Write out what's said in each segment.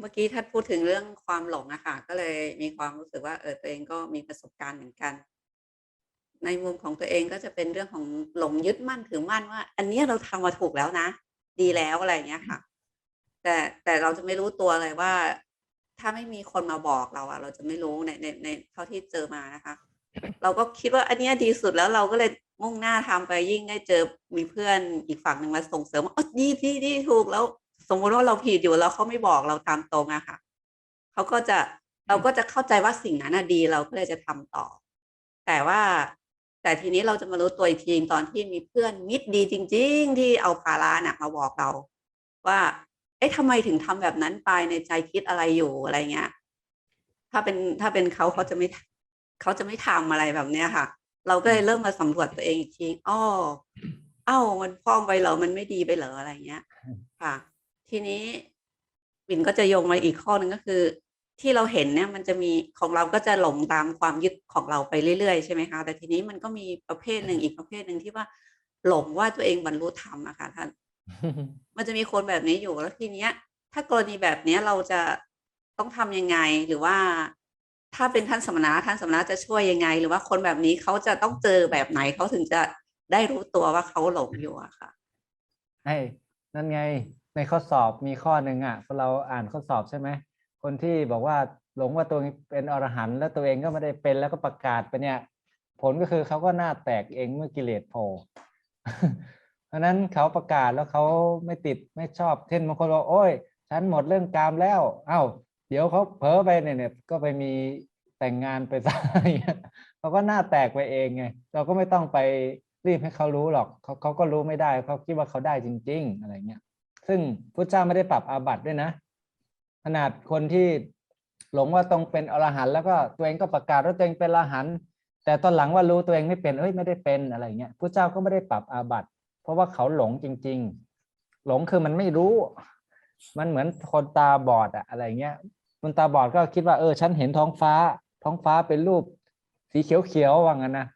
เมื่อกี้ท่านพูดถึงเรื่องความหลงอะค่ะ ก็เลยมีความรู้สึกว่าเออตัวเองก็มีประสบการณ์เหมือนกัน ในมุมของตัวเองก็จะเป็นเรื่องของหลงยึดมั่นถือมั่นว่า อันนี้เราทำมาถูกแล้วนะ ดีแล้วอะไรเงี้ยค่ะ แต่แต่เราจะไม่รู้ตัวเลยว่า ถ้าไม่มีคนมาบอกเราอะเราจะไม่รู้ในในในเท่าที่เจอมานะคะ เราก็คิดว่าอันนี้ดีสุดแล้วเราก็เลยมุ่งหน้าทำไปยิ่งได้เจอมีเพื่อนอีกฝั่งหนึ่งมาส่งเสริมว่า"เออดีๆๆถูก"แล้ว สมมุติว่าเราผิดอยู่แล้วเขาไม่บอกเราตามตรงอะค่ะเขาก็จะเราก็จะเข้าใจว่าสิ่งนั้นน่ะดีเราก็เลยจะทำต่อ แต่ว่าแต่ทีนี้เราจะมารู้ตัวอีกทีตอนที่มีเพื่อนมิตรดีจริง ๆ ที่เอาภาระน่ะมาบอกเรา ว่าเอ๊ะทำไมถึงทำแบบนั้นไปในใจคิดอะไรอยู่อะไรเงี้ย ถ้าเป็นถ้าเป็นเขาเขาจะไม่ทเขาจะไม่ทำอะไรแบบเนี้ยค่ะ เราก็เลยเริ่มมาสำรวจตัวเองอีกทีอ้ออ้าวมันพร่องไปเหรอมันไม่ดีไปเหรออะไรเงี้ย ค่ะ ทีนี้ปิ่นก็จะโยงมาอีกข้อหนึ่งก็คือ ที่เราเห็นเนี่ยมันจะมีของเราก็จะหลงตามความยึดของเราไปเรื่อยๆใช่ไหมคะแต่ทีนี้มันก็มีประเภทหนึ่งอีกประเภทหนึ่งที่ว่าหลงว่าตัวเองบรรลุธรรมอะค่ะท่านมันจะมีคนแบบนี้อยู่แล้วทีเนี้ย ถ้ากรณีแบบเนี้ยเราจะต้องทำยังไง?หรือว่าถ้าเป็นท่านสมณะท่านสมณะจะช่วยยังไง?หรือว่าคนแบบนี้เขาจะต้องเจอแบบไหนเขาถึงจะได้รู้ตัวว่าเขาหลงอยู่อะค่ะ?ใช่นั่นไง ในข้อสอบมีข้อหนึ่งอะเราอ่านข้อสอบใช่ไหมคนที่บอกว่าหลงว่าตัวเองเป็นอรหันต์แล้วตัวเองก็ไม่ได้เป็นแล้วก็ประกาศไปเนี่ย ผลก็คือเขาก็หน้าแตกเองเมื่อกิเลสโผล่เพราะนั้นเขาประกาศแล้วเขาไม่ติดไม่ชอบเช่นบางคนบอก"โอ๊ยฉันหมดเรื่องกามแล้ว เ"อ้า เดี๋ยวเขาเผลอไปเนี่ยก็ไปมีแต่งงานไปซะอย่างเงี้ยเขาก็หน้าแตกไปเองไงเราก็ไม่ต้องไปรีบให้เขารู้หรอกเขาเขาก็รู้ไม่ได้เขาคิดว่าเขาได้จริง ๆ อะไรเงี้ย ซึ่งพุทธเจ้าไม่ได้ปรับอาบัติด้วยนะ ขนาดคนที่หลงว่าตนเป็นอรหันต์แล้วก็ตัวเองก็ประกาศว่าตัวเองเป็นอรหันต์แต่ตอนหลังว่ารู้ตัวเองไม่เป็นเฮ้ยไม่ได้เป็นอะไรเงี้ยพุทธเจ้าก็ไม่ได้ปรับอาบัติเพราะว่าเขาหลงจริง ๆ หลงคือมันไม่รู้ มันเหมือนคนตาบอดอะอะไรเงี้ยคนตาบอดก็คิดว่าเออฉันเห็นท้องฟ้า ท้องฟ้าเป็นรูป สีเขียวๆว่างั้นนะ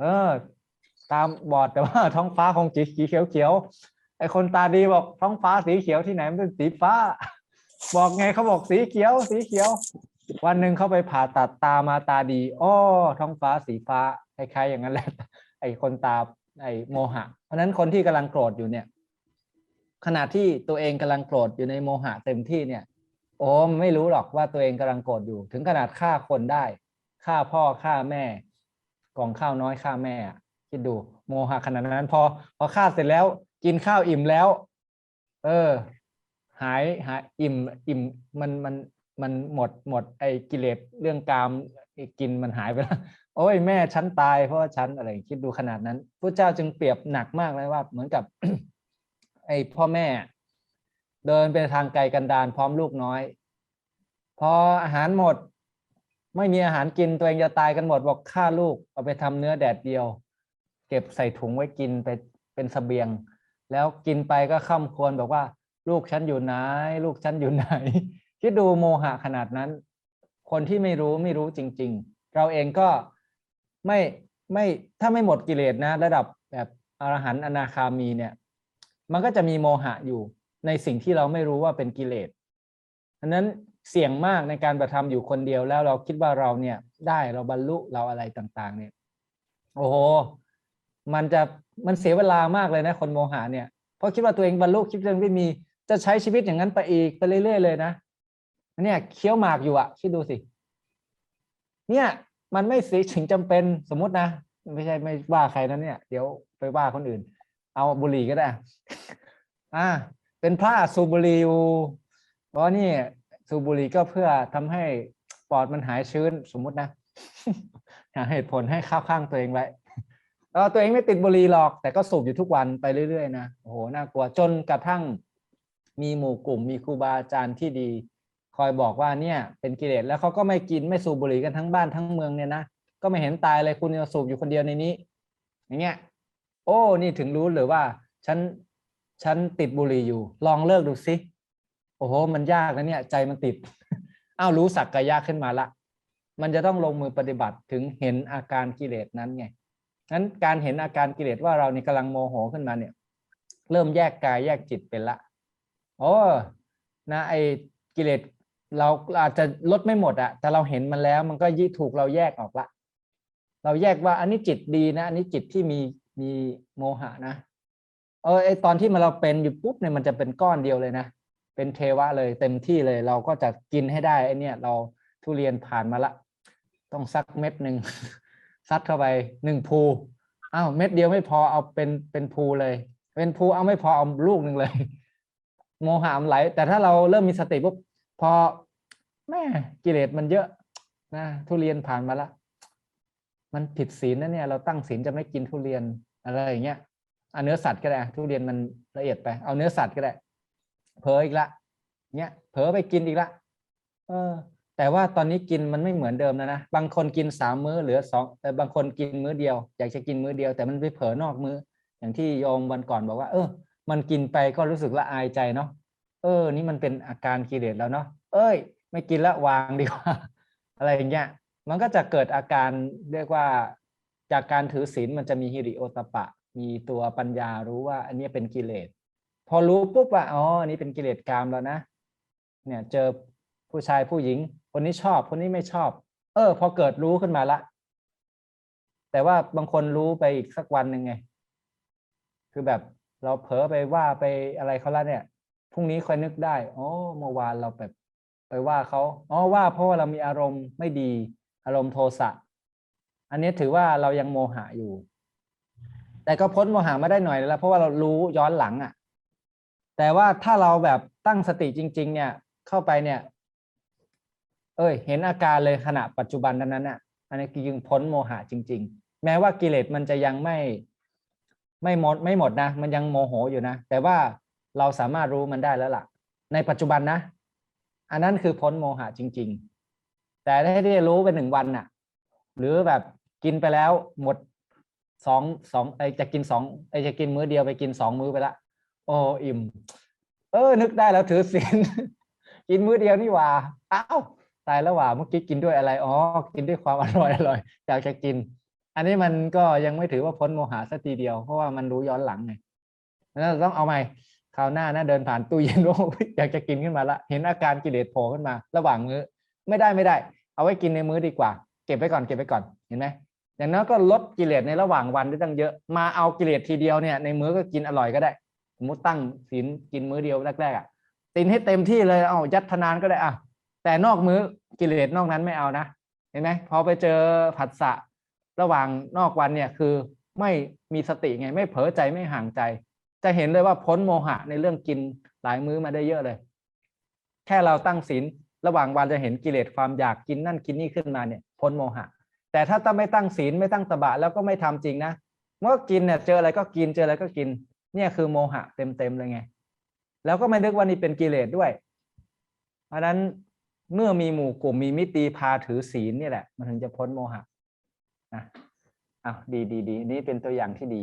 เออ ตาบอดแต่ว่าท้องฟ้าคงสีสีเขียวๆ ไอคนตาดีบอก"ท้องฟ้าสีเขียวที่ไหนมันเป็นสีฟ้า"บอกไงเขาบอกสีเขียว สีเขียว วันหนึ่งเขาไปผ่าตัดตามาตาดีอ้อท้องฟ้าสีฟ้าคล้ายๆอย่างนั้นแหละไอคนตาไอโมหะ เพราะนั้นคนที่กำลังโกรธอยู่เนี่ย ขณะที่ตัวเองกำลังโกรธอยู่ในโมหะเต็มที่เนี่ย โอ้ไม่รู้หรอกว่าตัวเองกำลังโกรธอยู่ ถึงขนาดฆ่าคนได้ฆ่าพ่อฆ่าแม่กองข้าวน้อยฆ่าแม่อะคิดดูโมหะขนาดนั้น พอพอฆ่าเสร็จแล้ว กินข้าวอิ่มแล้ว เออ หายหายอิ่ม อิ่มมันมันมันหมดหมด ไอ้กิเลสเรื่องกามไอ้กินมันหายไปแล้วโอ๊ยแม่ฉันตายเพราะว่าฉันอะไรคิดดูขนาดนั้นพุทธเจ้าจึงเปรียบหนักมากเลยว่า เหมือนกับ ไอ้พ่อแม่ เดินไปทางไกลกันดารพร้อมลูกน้อย พออาหารหมด ไม่มีอาหารกินตัวเองจะตายกันหมดบอกฆ่าลูกเอาไปทำเนื้อแดดเดียว เก็บใส่ถุงไว้กินไปเป็นเสบียง แล้วกินไปก็คร่ำควญบอกว่า"ลูกฉันอยู่ไหน ลูกฉันอยู่ไหน"คิดดูโมหะขนาดนั้น คนที่ไม่รู้ไม่รู้จริง ๆ เราเองก็ไม่ไม่ถ้าไม่หมดกิเลสนะ ระดับแบบอรหันต์อนาคามีเนี่ย มันก็จะมีโมหะอยู่ในสิ่งที่เราไม่รู้ว่าเป็นกิเลสฉะนั้นเสี่ยงมากในการกระทำอยู่คนเดียวแล้วเราคิดว่าเราเนี่ยได้เราบรรลุเราอะไรต่าง ๆ เนี่ย โอ้โฮมันจะ มันเสียเวลามากเลยนะคนโมหะเนี่ยเพราะคิดว่าตัวเองบรรลุคิดว่าตัวเองไม่มีจะใช้ชีวิตอย่างนั้นไปอีกไปเรื่อยๆเลยนะเนี่ยเคี้ยวหมากอยู่อะคิดดูสิ เนี่ยมันไม่สิสิ่งจำเป็นสมมตินะไม่ใช่ไม่ว่าใครนะเนี่ย เดี๋ยวไปว่าคนอื่น เอาบุหรี่ก็ได้อาเป็นพระสูบบุหรี่อยู่อ๋อนี่สูบบุหรี่ก็เพื่อทำให้ปอดมันหายชื้นสมมตินะหาเหตุผลให้ข้าวข้างตัวเองไว้ เออตัวเองไม่ติดบุหรี่หรอก แต่ก็สูบอยู่ทุกวันไปเรื่อยๆนะโอ้โฮน่ากลัวจนกระทั่งมีหมู่กลุ่ม มีครูบาอาจารย์ที่ดี คอยบอกว่าเนี่ยเป็นกิเลสแล้วเขาก็ไม่กินไม่สูบบุหรี่กันทั้งบ้านทั้งเมืองเนี่ยนะก็ไม่เห็นตายเลยคุณยังสูบอยู่คนเดียวในนี้ อย่างเงี้ย โอ้นี่ถึงรู้เลยว่าฉันฉันติดบุหรี่อยู่ ลองเลิกดูสิโอ้โฮมันยากนะเนี่ย ใจมันติดอ้าวรู้สักกายะขึ้นมาล้วมันจะต้องลงมือปฏิบัติถึงเห็นอาการกิเลสนั้นไง งั้นการเห็นอาการกิเลสว่าเรานี่กำลังโมโหขึ้นมาเนี่ย เริ่มแยกกายแยกจิตเป็นล้วโอ้นะไอ้กิเลสเราอาจจะลดไม่หมดอะแต่เราเห็นมันแล้วมันก็ยิ่ถูกเราแยกออกละ เราแยกว่าอันนี้จิตดีนะ อันนี้จิตที่มีมีโมหะนะเออไอตอนที่มันเราเป็นอยู่ปุ๊บเนี่ยมันจะเป็นก้อนเดียวเลยนะเป็นเทวะเลยเต็มที่เลย เราก็จะกินให้ได้ไอเนี่ยเราทุเรียนผ่านมาละ ต้องสักเม็ดหนึ่ง ซัดเข้าไปหนึ่งภูอ้าวเม็ดเดียวไม่พอเอาเป็นเป็นภูเลย เป็นภูเอาไม่พอเอาลูกหนึ่งเลย โมหะมันไหล แต่ถ้าเราเริ่มมีสติปุ๊บพอแม่กิเลสมันเยอะนะทุเรียนผ่านมาละมันผิดศีลนะเนี่ย เราตั้งศีลจะไม่กินทุเรียนอะไรอย่างเงี้ยเอาเนื้อสัตว์ก็ได้ทุเรียนมันละเอียดไปเอาเนื้อสัตว์ก็ได้เผลออีกละเนี้ยเผลอไปกินอีกละเออ แต่ว่าตอนนี้กินมันไม่เหมือนเดิมแล้วนะบางคนกินสามมื้อเหลือสองแต่บางคนกินมื้อเดียว อยากจะกินมื้อเดียว แต่มันไปเผลอนอกมื้อ อย่างที่โยมวันก่อนบอกว่า เออ มันกินไปก็รู้สึกละอายใจเนาะเออ นี่มันเป็นอาการกิเลสแล้วเนาะเอ้ย ไม่กินละวางดีกว่าอะไรอย่างเงี้ยมันก็จะเกิดอาการเรียกว่า จากการถือศีลมันจะมีฮิริโอตปปะมีตัวปัญญารู้ว่า อันนี้เป็นกิเลสพอรู้ปุ๊บว่าอ๋ออันนี้เป็นกิเลสกามแล้วนะเนี่ยเจอผู้ชายผู้หญิง คนนี้ชอบ คนนี้ไม่ชอบ เออ พอเกิดรู้ขึ้นมาละ แต่ว่าบางคนรู้ไปอีกสักวันหนึ่งไง คือแบบเราเผลอไปว่าไปอะไรเขาล้วเนี่ยพรุ่งนี้ค่อยนึกได้อ๋อเมื่อวานเราแบบไปว่าเขาอ๋อว่าเพราะว่าเรามีอารมณ์ไม่ดี อารมณ์โทสะอันนี้ถือว่าเรายังโมหะอยู่ แต่ก็พ้นโมหะมาได้หน่อยแล้วเพราะว่าเรารู้ย้อนหลังอะ แต่ว่าถ้าเราแบบตั้งสติจริง ๆ เนี่ย เข้าไปเนี่ย เอ้ย เห็นอาการเลยขณะปัจจุบันนั้นน่ะ อันนี้คือยังพ้นโมหะจริง ๆ แม้ว่ากิเลสมันจะยังไม่ไม่หมดไม่หมดนะ มันยังโมโหอยู่นะ แต่ว่าเราสามารถรู้มันได้แล้วล่ะ ในปัจจุบันนะ อันนั้นคือพ้นโมหะจริง ๆ แต่ถ้าที่รู้เป็นหนึ่งวันน่ะ หรือแบบกินไปแล้วหมดสองสองไอจะกินสองไอจะกินมื้อเดียวไปกินสองมื้อไปละ โอ้อิ่ม เออ นึกได้แล้วถือศีลกินมื้อเดียวนี่ว่าอ้าว ตายแล้วหว่าเมื่อกี้กินด้วยอะไรอ๋อกินด้วยความอร่อยอร่อยอยากจะกิน อันนี้มันก็ยังไม่ถือว่าพ้นโมหะสักทีเดียว เพราะว่ามันรู้ย้อนหลังไงแล้วเราต้องเอาใหม่คราวหน้านะเดินผ่านตู้เย็นโอ้ยอยากจะกินขึ้นมาละเห็นอาการกิเลสโผล่ขึ้นมา ระหว่างมื้อไม่ได้ไม่ได้ เอาไว้กินในมื้อดีกว่า เก็บไว้ก่อนเก็บไว้ก่อนเห็นไหมอย่างนั้นก็ลดกิเลสในระหว่างวันได้ตั้งเยอะมาเอากิเลสทีเดียวเนี่ยในมื้อก็กินอร่อยก็ได้สมมติตั้งศีลกินมื้อเดียวแรกๆอะตินให้เต็มที่เลยเอายัดทนานก็ได้อะ แต่นอกมื้อกิเลสนอกนั้นไม่เอานะ เห็นไหมพอไปเจอผัสสะระหว่างนอกวันเนี่ยคือไม่มีสติไง ไม่เผลอใจไม่ห่างใจ จะเห็นเลยว่าพ้นโมหะในเรื่องกินหลายมื้อมาได้เยอะเลย แค่เราตั้งศีลระหว่างวันจะเห็นกิเลสความอยากกินนั่นกินนี่ขึ้นมาเนี่ยพ้นโมหะ แต่ถ้าต้องไม่ตั้งศีลไม่ตั้งตบะแล้วก็ไม่ทำจริงนะเมื่อกินเนี่ยเจออะไรก็กินเจออะไรก็กิน เนี่ยคือโมหะเต็มๆเลยไง แล้วก็ไม่นึกว่านี่เป็นกิเลสด้วย เพราะนั้น เมื่อมีหมู่กลุ่มมีมิตรีพาถือศีลนี่แหละ มันถึงจะพ้นโมหะนะอ้าวดีดีดีนี่เป็นตัวอย่างที่ดี